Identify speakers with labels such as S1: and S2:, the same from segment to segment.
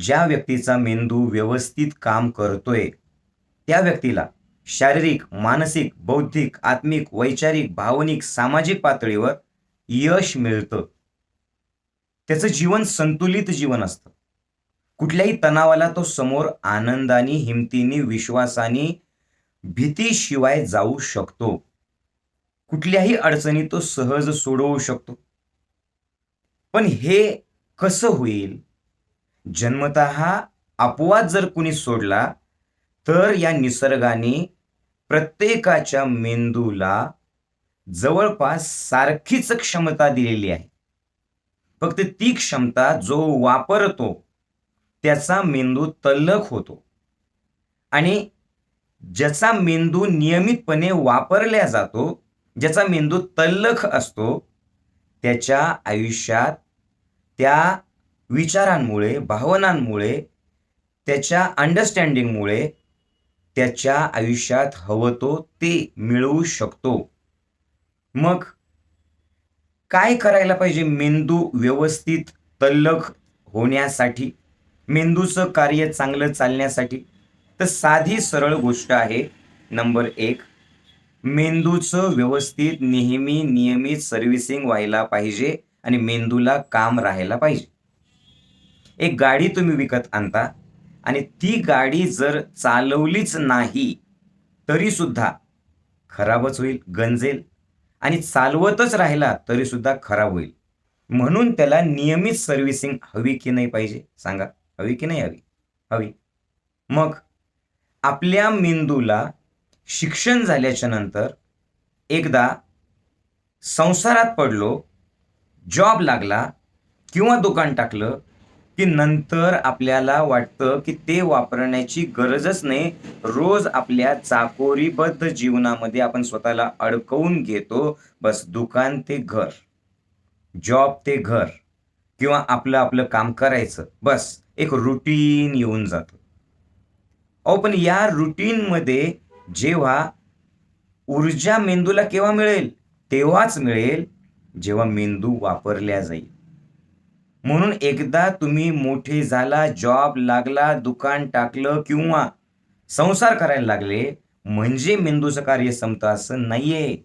S1: ज्या व्यक्तीचा मेंदू व्यवस्थित काम करतोय त्या व्यक्तीला शारीरिक मानसिक बौद्धिक आत्मिक वैचारिक भावनिक सामाजिक पातळीवर यश मिळतं. त्याचं जीवन संतुलित जीवन असतं. कुठल्याही तणावाला तो समोर आनंदाने हिमतीने विश्वासाने भीतीशिवाय जाऊ शकतो. कुठल्याही अडचणी तो सहज सोडवू शकतो. पण हे कसं होईल? जन्मत अपवाद जर कुणी सोडला तर या निसर्गाने प्रत्येकाच्या मेंदूला जवळपास सारखीच क्षमता दिलेली आहे. फक्त ती क्षमता जो वापरतो त्याचा मेंदू तल्लख होतो. आणि ज्याचा मेंदू नियमितपणे वापरल्या जातो ज्याचा मेंदू तल्लख असतो त्याच्या आयुष्यात त्या विचारांमुळे भावनांमुळे त्याच्या अंडरस्टँडिंगमुळे त्याच्या आयुष्यात हवं तो ते मिळवू शकतो. मग काय करायला पाहिजे मेंदू व्यवस्थित तल्लख होण्यासाठी? मेंदूचं कार्य चांगलं चालण्यासाठी? तर साधी सरळ गोष्ट आहे नंबर एक मेंदूचं व्यवस्थित नेहमी नियमित सर्व्हिसिंग व्हायला पाहिजे आणि मेंदूला काम राहायला पाहिजे. एक गाडी तुम्ही विकत आणता आणि ती गाडी जर चालवलीच नाही तरी सुद्धा खराबच होईल गंजेल. आणि चालवतच राहिला तरी सुद्धा खराब होईल. म्हणून त्याला नियमित सर्व्हिसिंग हवी की नाही पाहिजे? सांगा. हवी की नाही हवी? हवी. मग आपल्या मेंदूला शिक्षण झाल्याच्यानंतर एकदा संसारात पडलो जॉब लागला किंवा दुकान टाकलं की नंतर आपल्याला वाटतं की ते वापरण्याची गरजच नाही. रोज आपल्या चाकोरीबद्ध जीवनामध्ये आपण स्वतःला अडकवून घेतो. बस दुकान ते घर जॉब ते घर किंवा आपलं आपलं काम करायचं. बस एक रुटीन येऊन जातं. अहो पण या रुटीनमध्ये जेव्हा ऊर्जा मेंदूला केव्हा मिळेल? तेव्हाच मिळेल. जेव्हा मेंदू वापरल्या जाईल. म्हणून एकदा तुम्ही मोठे झाला जॉब लागला दुकान टाकलं किंवा संसार करायला लागले म्हणजे मेंदूचं कार्य संपतं असं नाहीये.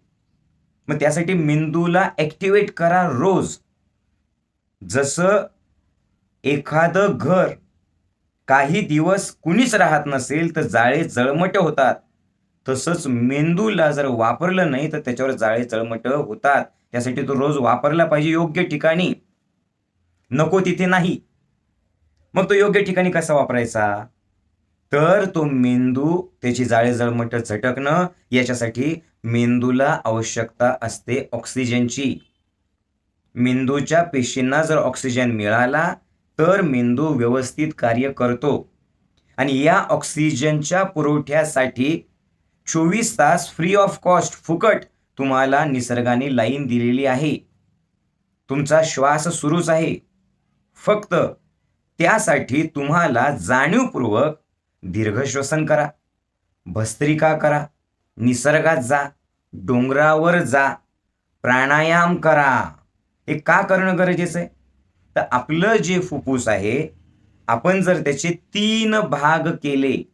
S1: मग त्यासाठी मेंदूला ॲक्टिवेट करा रोज. जसं एखादं घर काही दिवस कुणीच राहत नसेल तर जाळे जळमट होतात. तसंच मेंदूला जर वापरलं नाही तर त्याच्यावर जाळे जळमट होतात. त्यासाठी तो रोज वापरला पाहिजे योग्य ठिकाणी. नको तिथे नाही. मग तो योग्य ठिकाणी कसा वापरायचा? तर तो मेंदू त्याची जाळे जळमट झटकणं याच्यासाठी मेंदूला आवश्यकता असते ऑक्सिजनची. मेंदूच्या पेशींना जर ऑक्सिजन मिळाला तर मेंदू व्यवस्थित कार्य करतो. आणि या ऑक्सिजनच्या पुरवठ्यासाठी चोवीस तास फ्री ऑफ कॉस्ट फुकट तुम्हाला निसर्गाने लाईन दिलेली आहे. तुमचा श्वास सुरूच आहे. फक्त त्यासाठी तुम्हाला जाणीवपूर्वक दीर्घश्वसन करा भस्त्रिका करा निसर्गात जा डोंगरावर जा प्राणायाम करा. हे का करणं गरजेचं आहे? तर आपलं जे फुफ्फुस आहे आपण जर त्याचे तीन भाग केले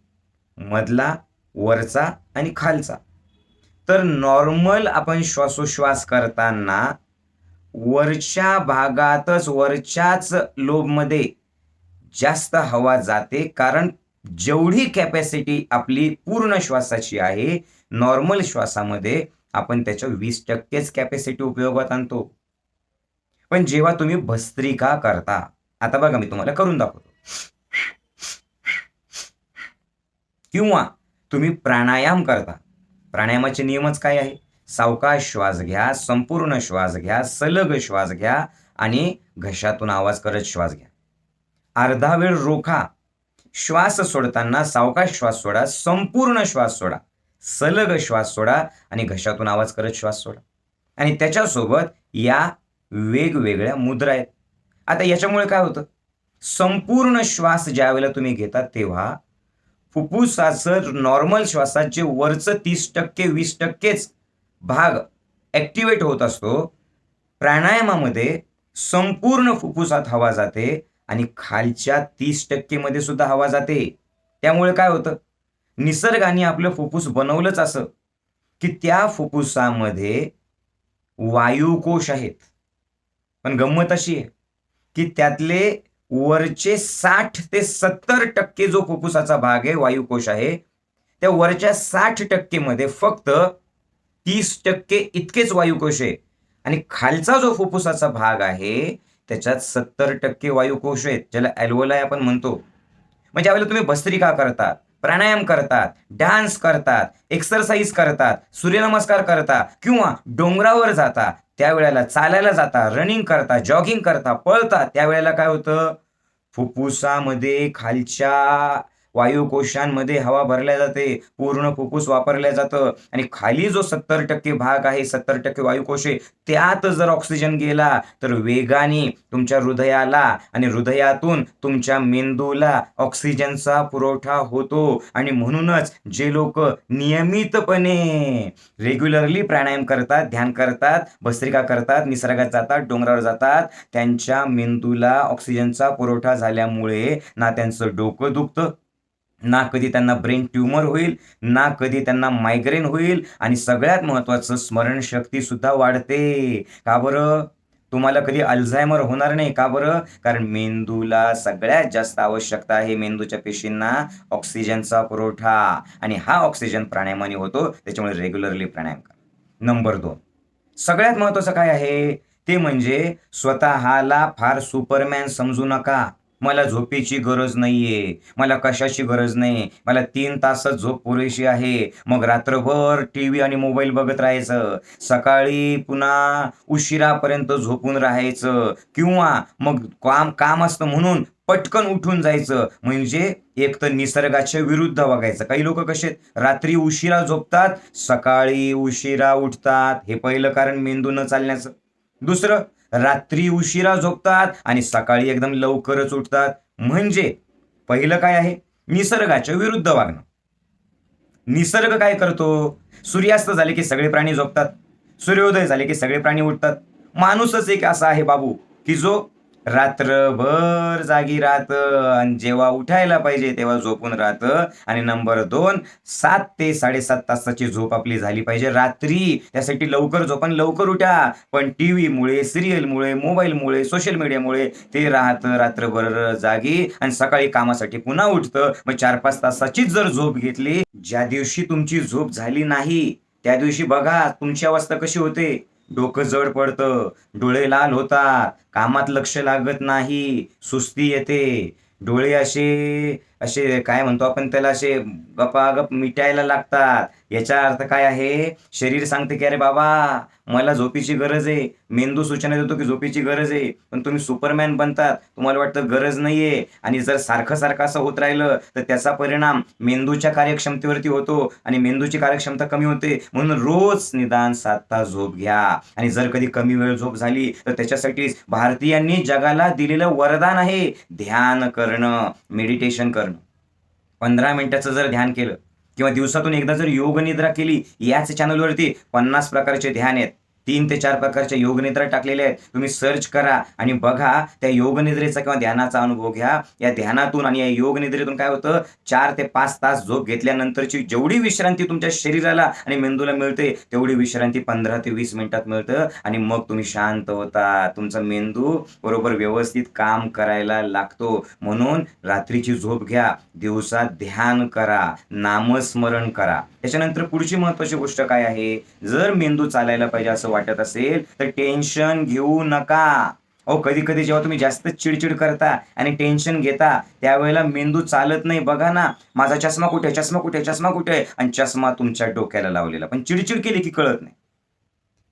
S1: मधला वरचा आणि खालचा तर नॉर्मल आपण श्वासोश्वास करताना वरच्या भागातच वरच्याच लोबमध्ये जास्त हवा जाते. कारण जेवढी कॅपॅसिटी आपली पूर्ण श्वासाची आहे नॉर्मल श्वासामध्ये आपण त्याच्या वीस टक्केच कॅपॅसिटी उपयोगात आणतो. पण जेव्हा तुम्ही भस्त्रिका करता आता बघा मी तुम्हाला करून दाखवतो. किंवा तुम्ही प्राणायाम करता. प्राणायामाचे नियमच काय आहे? सावकाश श्वास घ्या संपूर्ण श्वास घ्या सलग श्वास घ्या आणि घशातून आवाज करत श्वास घ्या. अर्धा वेळ रोखा. श्वास सोडताना सावकाश श्वास सोडा संपूर्ण श्वास सोडा. सलग श्वास सोडा आणि घशातून आवाज करत श्वास सोडा. आणि त्याच्यासोबत या वेगवेगळ्या मुद्रा आहेत. आता याच्यामुळे काय होतं? संपूर्ण श्वास ज्या वेळेला तुम्ही घेता तेव्हा फुफ्फुसाचं नॉर्मल श्वासात जे वरचं तीस टक्के वीस टक्केच भाग ॲक्टिवेट होत असतो. प्राणायामामध्ये संपूर्ण फुफ्फुसात हवा जाते आणि खालच्या तीस टक्केमध्ये सुद्धा हवा जाते. त्यामुळे काय होतं? निसर्गाने आपलं फुफ्फुस बनवलंच असं की त्या फुफ्फुसामध्ये वायुकोश आहेत. पण गंमत अशी आहे की त्यातले वरचे साठ ते सत्तर टक्के जो फुफ्फुसाचा भाग आहे वायुकोश आहे त्या वरच्या साठ टक्केमध्ये फक्त तीस टक्के इतकेच वायुकोश आहे. आणि खालचा जो फुफ्फुसाचा भाग आहे त्याच्यात सत्तर टक्के वायुकोश आहेत ज्याला ॲल्वोलाय आपण म्हणतो. म्हणजे आपल्याला तुम्ही भस्त्रिका करतात प्राणायाम करतात डान्स करतात एक्सरसाइज करतात सूर्यनमस्कार करता किंवा डोंगरावर जाता त्यावेळेला चालायला जाता रनिंग करता जॉगिंग करता पळता त्यावेळेला काय होतं? फुफ्फुसामध्ये खालच्या वायुकोशांमध्ये हवा भरल्या जाते पूर्ण फुफ्फुस वापरल्या जातं आणि खाली जो सत्तर टक्के भाग आहे सत्तर टक्के वायुकोश आहे त्यात जर ऑक्सिजन गेला तर वेगाने तुमच्या हृदयाला आणि हृदयातून तुमच्या मेंदूला ऑक्सिजनचा पुरवठा होतो. आणि म्हणूनच जे लोक नियमितपणे रेग्युलरली प्राणायाम करतात ध्यान करतात भस्त्रिका करतात निसर्गात जातात डोंगरावर जातात त्यांच्या मेंदूला ऑक्सिजनचा पुरवठा झाल्यामुळे ना त्यांचं डोकं दुखतं. ना कधी त्यांना ब्रेन ट्यूमर होईल ना कधी त्यांना मायग्रेन होईल आणि सगळ्यात महत्त्वाचं स्मरणशक्ती सुद्धा वाढते. का बरं? तुम्हाला कधी अल्झायमर होणार नाही का बरं? कारण मेंदूला सगळ्यात जास्त आवश्यकता आहे मेंदूच्या पेशींना ऑक्सिजनचा पुरवठा. आणि हा ऑक्सिजन प्राणायामाने होतो त्याच्यामुळे रेग्युलरली प्राणायाम करा. नंबर दोन. सगळ्यात महत्त्वाचं काय आहे? ते म्हणजे स्वतःला फार सुपरमॅन समजू नका. मला झोपेची गरज नाहीये. मला कशाची गरज नाही? मला तीन तासच झोप पुरेशी आहे. मग रात्रभर टी व्ही आणि मोबाईल बघत राहायचं. सकाळी पुन्हा उशिरापर्यंत झोपून राहायचं. किंवा मग काम काम असतं म्हणून पटकन उठून जायचं. म्हणजे एक तर निसर्गाच्या विरुद्ध बघायचं. काही लोक कसे आहेत? रात्री उशिरा झोपतात सकाळी उशिरा उठतात. हे पहिलं कारण मेंदू न चालण्याचं. दुसरं रात्री उशिरा झोपतात आणि सकाळी एकदम लवकरच उठतात. म्हणजे पहिलं काय आहे? निसर्गाच्या विरुद्ध वागणं. निसर्ग काय करतो? सूर्यास्त झाले की सगळे प्राणी झोपतात. सूर्योदय झाले की सगळे प्राणी उठतात. माणूसच एक असा आहे बाबू की जो रात्रभर जागी राहतं आणि जेव्हा उठायला पाहिजे तेव्हा झोपून राहतं. आणि नंबर दोन सात ते साडेसात तासाची झोप आपली झाली पाहिजे. रात्री त्यासाठी लवकर झोपण लवकर उठा. पण टी व्हीमुळे सिरियलमुळे मोबाईलमुळे सोशल मीडियामुळे ते राहतं रात्रभर जागी आणि सकाळी कामासाठी पुन्हा उठतं. मग चार पाच तासाचीच जर झोप घेतली ज्या दिवशी तुमची झोप झाली नाही त्या दिवशी बघा तुमची अवस्था कशी होते. डोकं जड पडतं. डोळे लाल होतात. कामात लक्ष लागत नाही. सुस्ती येते. डोळे असे असे काय म्हणतो आपण त्याला असे गपागप मिटायला लागतात. याचा अर्थ काय आहे? शरीर सांगते की अरे बाबा मला झोपीची गरज आहे. मेंदू सूचना देतो की झोपीची गरज आहे. पण तुम्ही सुपरमॅन बनतात. तुम्हाला वाटतं गरज नाहीये. आणि जर सारखं सारखं असं होत राहिलं तर त्याचा परिणाम मेंदूच्या कार्यक्षमतेवरती होतो आणि मेंदूची कार्यक्षमता कमी होते. म्हणून रोज निदान सात तास झोप घ्या. आणि जर कधी कमी वेळ झोप झाली तर त्याच्यासाठी भारतीयांनी जगाला दिलेलं वरदान आहे ध्यान करणं मेडिटेशन करणं. पंधरा मिनिटाचं जर ध्यान केलं किंवा दिवसातून एकदा जर योग निद्रा केली याच चॅनलवरती पन्नास प्रकारचे ध्यान आहेत. तीन ते चार प्रकारच्या योगनिद्रा टाकलेल्या आहेत. तुम्ही सर्च करा आणि बघा त्या योगनिद्रेचा किंवा ध्यानाचा अनुभव घ्या. या ध्यानातून आणि या योगनिद्रेतून काय होतं? चार ते पाच तास झोप घेतल्यानंतरची जेवढी विश्रांती तुमच्या शरीराला आणि मेंदूला मिळते तेवढी विश्रांती पंधरा ते वीस मिनिटात मिळतं आणि मग तुम्ही शांत होता. तुमचा मेंदू बरोबर व्यवस्थित काम करायला लागतो. म्हणून रात्रीची झोप घ्या. दिवसात ध्यान करा. नामस्मरण करा. त्याच्यानंतर पुढची महत्वाची गोष्ट काय आहे? जर मेंदू चालायला पाहिजे असं वाटत असेल तर टेन्शन घेऊ नका. अहो कधी कधी जेव्हा तुम्ही जास्त चिडचिड करता आणि टेन्शन घेता त्यावेळेला मेंदू चालत नाही. बघा ना माझा चष्मा कुठे चष्मा कुठे चष्मा कुठे? आणि चष्मा तुमच्या डोक्याला लावलेला. पण चिडचिड केली की कळत नाही.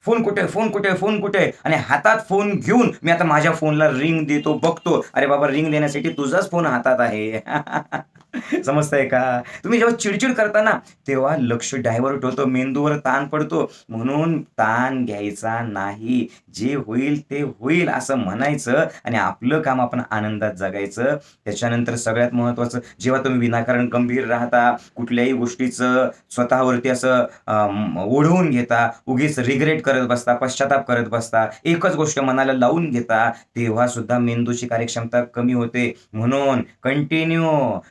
S1: फोन कुठे फोन कुठे फोन कुठे? आणि हातात फोन घेऊन मी आता माझ्या फोनला रिंग देतो बघतो. अरे बाबा रिंग देण्यासाठी तुझाच फोन हातात आहे. समजतंय का? तुम्ही जेव्हा चिडचिड करता ना तेव्हा लक्ष डायव्हर्ट होतं मेंदूवर ताण पडतो. म्हणून ताण घ्यायचा नाही. जे होईल ते होईल असं म्हणायचं आणि आपलं काम आपण आनंदात जगायचं. त्याच्यानंतर सगळ्यात महत्त्वाचं जेव्हा तुम्ही विनाकारण गंभीर राहता कुठल्याही गोष्टीचं स्वतःवरती असं ओढवून घेता उगीच रिग्रेट करत बसता पश्चाताप करत बसता एकच गोष्ट मनाला लावून घेता तेव्हा सुद्धा मेंदूची कार्यक्षमता कमी होते. म्हणून कंटिन्यू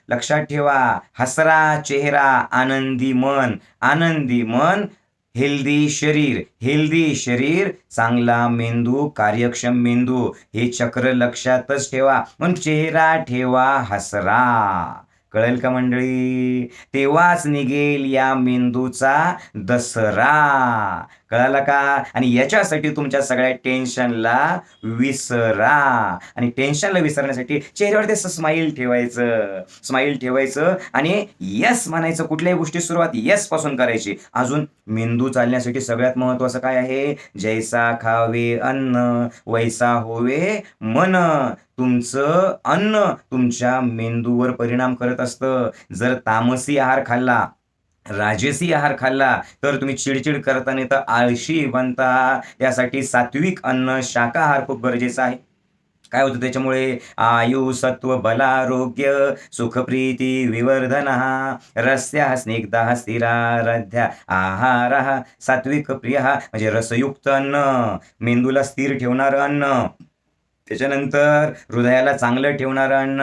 S1: लक्ष लक्षात ठेवा. हसरा चेहरा आनंदी मन. आनंदी मन हेल्दी शरीर. हेल्दी शरीर चांगला मेंदू कार्यक्षम मेंदू. हे चक्र लक्षातच ठेवा. मग चेहरा ठेवा हसरा. कळेल का मंडळी? तेव्हाच निघेल या मेंदूचा दसरा. कळालं का? आणि याच्यासाठी तुमच्या सगळ्या टेन्शनला विसरा. आणि टेन्शनला विसरण्यासाठी चेहऱ्यावर ते स्माईल ठेवायचं. स्माईल ठेवायचं आणि यस म्हणायचं. कुठल्याही गोष्टी सुरुवात यसपासून करायची. अजून मेंदू चालण्यासाठी सगळ्यात महत्वाचं काय आहे? जैसा खावे अन्न वैसा होवे मन. तुमचं अन्न तुमच्या मेंदूवर परिणाम करत असतं. जर तामसी आहार खाल्ला राजसी आहार खाल्ला तर तुम्ही चिडचिड करता नाही तर आळशी बनता. यासाठी सात्विक अन्न शाकाहार खूप गरजेचं आहे. काय होतं त्याच्यामुळे? आयु सत्व बलारोग्य सुखप्रीती विवर्धन रस्या स्निग्धा स्थिराराध्या आहार सात्विक प्रिय म्हणजे रसयुक्त अन्न. मेंदूला स्थिर ठेवणारं अन्न. त्याच्यानंतर हृदयाला चांगलं ठेवणारं अन्न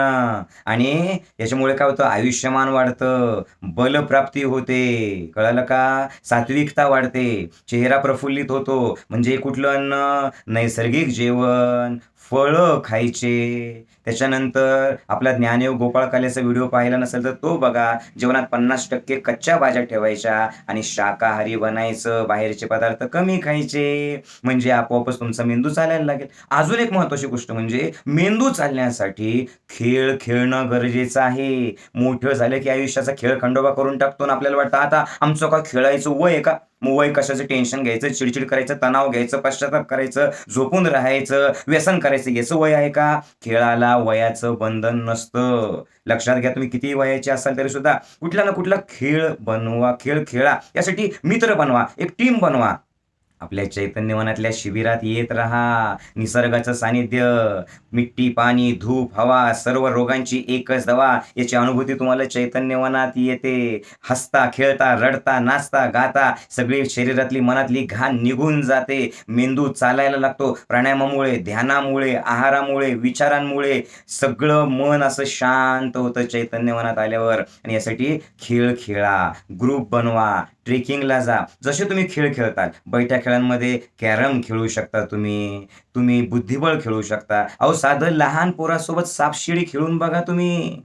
S1: आणि याच्यामुळे काय होतं? आयुष्यमान वाढतं बलप्राप्ती होते. कळालं का? सात्विकता वाढते. चेहरा प्रफुल्लित होतो. म्हणजे कुठलं अन्न? नैसर्गिक जेवण. फळं खायचे. त्याच्यानंतर आपला ज्ञानयोग गोपाळकाल्याचा व्हिडिओ पाहिला नसेल तर तो बघा. जेवणात पन्नास टक्के कच्च्या भाज्या ठेवायच्या आणि शाकाहारी बनायचं. बाहेरचे पदार्थ कमी खायचे. म्हणजे आपोआपच तुमचा मेंदू चालायला लागेल. अजून एक महत्वाची गोष्ट म्हणजे मेंदू चालण्यासाठी खेळ खेळणं गरजेचं आहे. मोठं झालं की आयुष्याचा खेळ खंडोबा करून टाकतो ना आपल्याला वाटतं आता आमचं का खेळायचं वय का? मुंबई वय कशाचं टेन्शन घ्यायचं चिडचिड करायचं तणाव घ्यायचं पश्चाताप करायचं झोपून राहायचं व्यसन करायचं याचं वय आहे का? खेळाला वयाचं बंधन नसतं. लक्षात घ्या तुम्ही किती वयाचे असाल तरी सुद्धा कुठला ना कुठला खेळ बनवा खेळ खेळा. यासाठी मित्र बनवा एक टीम बनवा. आपल्या चैतन्यवनातल्या शिबिरात येत राहा. निसर्गाचं सानिध्य मिट्टी पाणी धूप हवा सर्व रोगांची एकच दवा. याची अनुभूती तुम्हाला चैतन्यवनात येते. हसता खेळता रडता नाचता गाता सगळी शरीरातली मनातली घाण निघून जाते. मेंदू चालायला लागतो. प्राणायामामुळे ध्यानामुळे आहारामुळे विचारांमुळे सगळं मन असं शांत होतं चैतन्यवनात आल्यावर. आणि यासाठी खेळ खेळा ग्रुप बनवा ट्रेकिंगला जा. जसे तुम्ही खेळ खेळतात बैठ्या खेळांमध्ये कॅरम खेळू शकता तुम्ही. तुम्ही बुद्धिबळ खेळू शकता. अहो साधं लहान पोरासोबत सापशिडी खेळून बघा तुम्ही.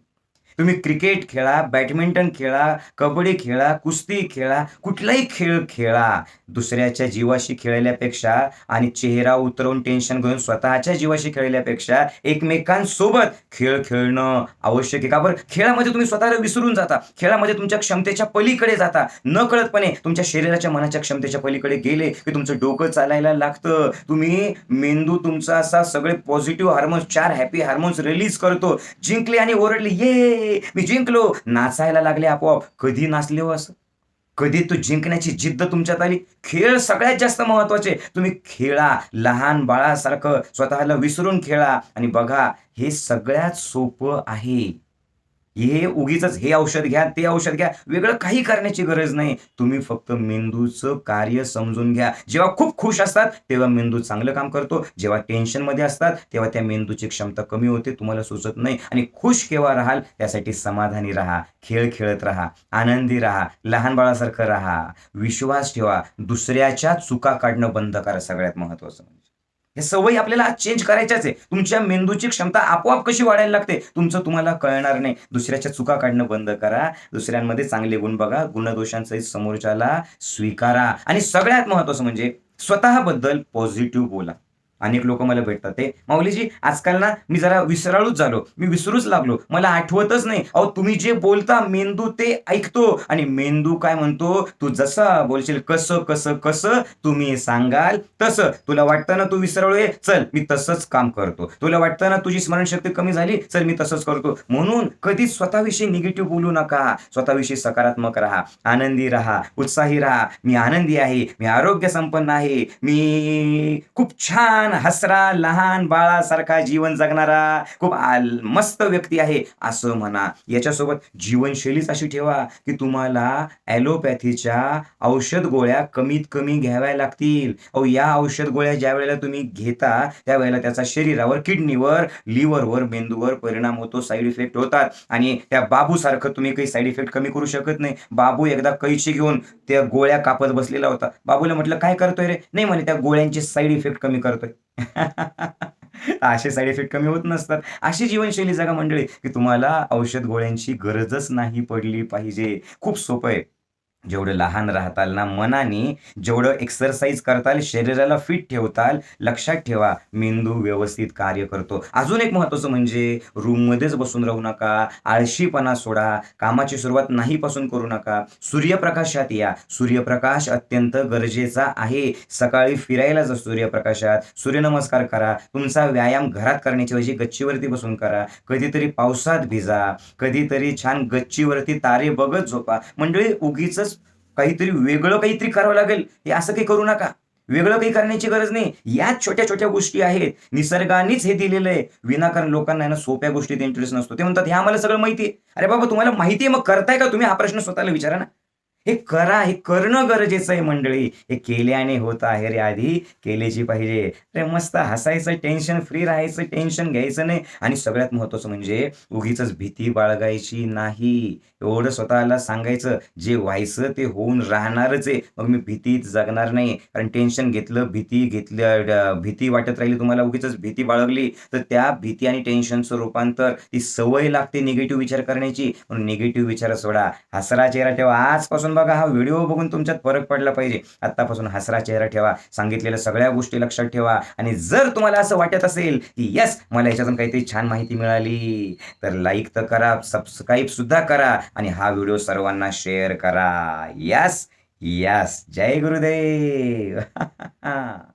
S1: तुम्ही क्रिकेट खेळा बॅडमिंटन खेळा कबड्डी खेळा कुस्ती खेळा कुठलाही खेळ खेळा. दुसऱ्याच्या जीवाशी खेळल्यापेक्षा आणि चेहरा उतरवून टेन्शन घेऊन स्वतःच्या जीवाशी खेळल्यापेक्षा एकमेकांसोबत खेळ खेळणं आवश्यक आहे. का बरं? खेळामध्ये तुम्ही स्वतःला विसरून जाता. खेळामध्ये तुमच्या क्षमतेच्या पलीकडे जाता. न कळतपणे तुमच्या शरीराच्या मनाच्या क्षमतेच्या पलीकडे गेले की तुमचं डोकं चालायला लागतं. तुम्ही मेंदू तुमचा असा सगळे पॉझिटिव्ह हार्मोन्स चार हॅपी हार्मोन्स रिलीज करतो. जिंकले आणि ओरडले ये मी जिंकलो. नाचायला लागले आपोआप. कधी नाचले हो असं? कधी तो जिंकण्याची जिद्द तुमच्यात आली? खेळ सगळ्यात जास्त महत्त्वाचे. तुम्ही खेळा लहान बाळासारखं स्वतःला विसरून खेळा आणि बघा हे सगळ्यात सोपं आहे. हे उगीच हे औषध घ्या ते औषध घ्या. वेगळं काही करण्याची गरज नाही. तुम्ही फक्त मेंदूचं कार्य समजून घ्या. जेव्हा खूप खुश असतात तेव्हा मेंदू चांगलं काम करतो. जेव्हा टेन्शनमध्ये असतात तेव्हा त्या मेंदूची क्षमता कमी होते तुम्हाला सुचत नाही. आणि खुश केव्हा राहाल त्यासाठी समाधानी राहा. खेळ खेळत राहा. आनंदी राहा. लहान बाळासारखं राहा. विश्वास ठेवा. दुसऱ्याच्या चुका काढणं बंद करा सगळ्यात महत्वाचं म्हणजे. हे सवयी आपल्याला चेंज करायच्याच आहे. तुमच्या मेंदूची क्षमता आपोआप कशी वाढायला लागते? तुमचं तुम्हाला कळणार नाही. दुसऱ्याच्या चुका काढणं बंद करा. दुसऱ्यांमध्ये चांगले गुण बघा. गुणदोषांसहित समोरच्याला स्वीकारा. आणि सगळ्यात महत्वाचं म्हणजे स्वतःबद्दल पॉझिटिव्ह बोला. अनेक लोक मला भेटतात. ते माऊलीजी आजकाल ना मी जरा विसराळूच झालो. मी विसरूच लागलो. मला आठवतच नाही. अहो तुम्ही जे बोलता मेंदू ते ऐकतो. आणि मेंदू काय म्हणतो? तू जसं बोलशील कसं कसं कसं तुम्ही सांगाल तसं. तुला वाटतं ना तू विसरलोय चल मी तसंच काम करतो. तुला वाटतं ना तुझी स्मरणशक्ती कमी झाली? चल मी तसंच करतो. म्हणून कधीच स्वतःविषयी निगेटिव्ह बोलू नका. स्वतःविषयी सकारात्मक राहा. आनंदी राहा. उत्साही राहा. मी आनंदी आहे. मी आरोग्य संपन्न आहे. मी खूप छान हसरा लहान बाळासारखा जीवन जगणारा खूप आल- मस्त व्यक्ती आहे असं म्हणा. याच्यासोबत जीवनशैलीच अशी ठेवा की तुम्हाला ॲलोपॅथीच्या औषध गोळ्या कमीत कमी घ्याव्या लागतील. अहो या औषध गोळ्या ज्या वेळेला तुम्ही घेता त्यावेळेला त्याचा शरीरावर किडनीवर लिव्हरवर मेंदूवर परिणाम होतो साईड इफेक्ट होतात. आणि त्या बाबूसारखं तुम्ही काही साईड इफेक्ट कमी करू शकत नाही. बाबू एकदा कैची घेऊन त्या गोळ्या कापत बसलेला होता. बाबूला म्हटलं काय करतोय रे? नाही म्हणे त्या गोळ्यांचे साईड इफेक्ट कमी करतोय. असे साईड इफेक्ट कमी होत नसतात. अशी जीवनशैली जगा मंडळी की तुम्हाला औषध गोळ्यांची गरजच नाही पडली पाहिजे. खूप सोपं आहे. जेवढं लहान राहताल ना मनाने जेवढं एक्सरसाइज करताल शरीराला फिट ठेवताल लक्षात ठेवा मेंदू व्यवस्थित कार्य करतो. अजून एक महत्त्वाचं म्हणजे रूममध्येच बसून राहू नका आळशीपणा सोडा कामाची सुरुवात नाहीपासून करू नका. सूर्यप्रकाशात या. सूर्यप्रकाश अत्यंत गरजेचा आहे. सकाळी फिरायला जा सूर्यप्रकाशात. सूर्यनमस्कार करा. तुमचा व्यायाम घरात करण्याच्याऐवजी गच्चीवरती बसून करा. कधीतरी पावसात भिजा. कधीतरी छान गच्चीवरती तारे बघत झोपा. मंडळी उगीच काहीतरी वेगळं काहीतरी करावं लागेल. हे असं काही करू नका. वेगळं काही करण्याची गरज नाही. याच छोट्या छोट्या गोष्टी आहेत. निसर्गानेच हे दिलेलं आहे. विनाकारण लोकांना ना सोप्या गोष्टीत इंटरेस्ट नसतो. ते म्हणतात हे आम्हाला सगळं माहिती आहे. अरे बाबा तुम्हाला माहिती आहे मग करताय का तुम्ही? हा प्रश्न स्वतःला विचारा ना. हे करा हे करणं गरजेचं आहे मंडळी. हे केल्याने होत आहे रे आधी. केल्याची पाहिजे. अरे मस्त हसायचं टेन्शन फ्री राहायचं टेन्शन घ्यायचं नाही. आणि सगळ्यात महत्वाचं म्हणजे उगीच भीती बाळगायची नाही. एवढं स्वतःला सांगायचं. जे व्हायचं ते होऊन राहणारच आहे. मग मी भीतीत जगणार नाही. कारण टेन्शन घेतलं भीती घेतलं भीती वाटत राहिली तुम्हाला उगीच भीती बाळगली. तर त्या भीती आणि टेन्शनचं रूपांतर ती सवय लागते निगेटिव्ह विचार करण्याची. म्हणून निगेटिव्ह विचार सोडा. हसरा चेहरा ठेवा. आजपासून बघा हा व्हिडिओ बघून तुमच्यात फरक पडला पाहिजे. आत्तापासून हसरा चेहरा ठेवा सांगितलेल्या सगळ्या गोष्टी लक्षात ठेवा. आणि जर तुम्हाला असं वाटत असेल की यस मला याच्यातून काहीतरी छान माहिती मिळाली तर लाईक तर करा सबस्क्राईब सुद्धा करा आणि हा व्हिडिओ सर्वांना शेअर करा. यस यस जय गुरुदेव.